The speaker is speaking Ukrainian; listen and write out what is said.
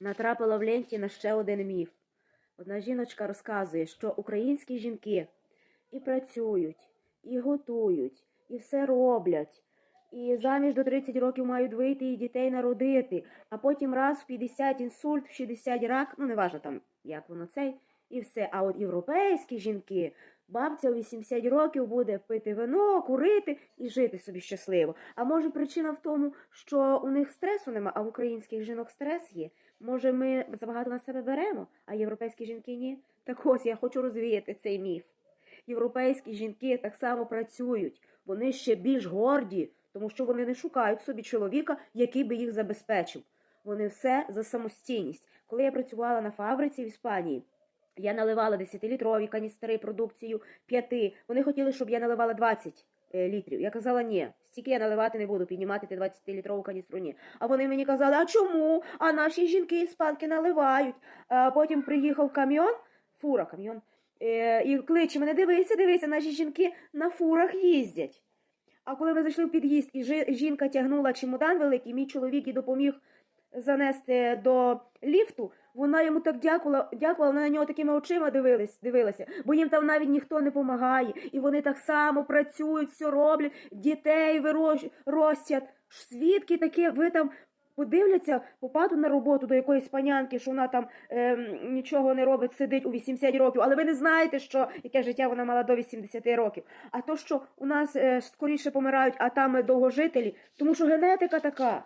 натрапила в ленті на ще один міф. Одна жіночка розказує, що українські жінки і працюють, і готують, і все роблять. І заміж до 30 років мають вийти і дітей народити, а потім раз в 50 інсульт, в 60 рак, ну не важно там, як воно цей, і все. А от європейські жінки, бабця 80 років буде пити вино, курити і жити собі щасливо. А може причина в тому, що у них стресу нема, а в українських жінок стрес є. Може, ми забагато на себе беремо, а європейські жінки ні? Так ось я хочу розвіяти цей міф. Європейські жінки так само працюють, вони ще більш горді, тому що вони не шукають собі чоловіка, який би їх забезпечив. Вони все за самостійність. Коли я працювала на фабриці в Іспанії, я наливала 10-літрові каністри продукцію 5. Вони хотіли, щоб я наливала 20 е, літрів. Я казала, ні, стільки я наливати не буду, піднімати ти 20-літрову каністру, ні. А вони мені казали, а чому? А наші жінки іспанки наливають. А потім приїхав кам'йон, фура, кам'йон, е, і кличе мене, дивися, дивися, наші жінки на фурах їздять. А коли ми зайшли в під'їзд, і жінка тягнула чемодан великий, мій чоловік їй допоміг занести до ліфту, вона йому так дякувала, дякувала, вона на нього такими очима дивилась, дивилася, бо їм там навіть ніхто не допомагає. І вони так само працюють, все роблять, дітей вирощ- ростять. Свідки такі, ви там подивляться, попаду на роботу до якоїсь панянки, що вона там ем, нічого не робить, сидить у 80 років, але ви не знаєте, що яке життя вона мала до 80 років. А то, що у нас е, скоріше помирають, а там е, довгожителі, тому що генетика така.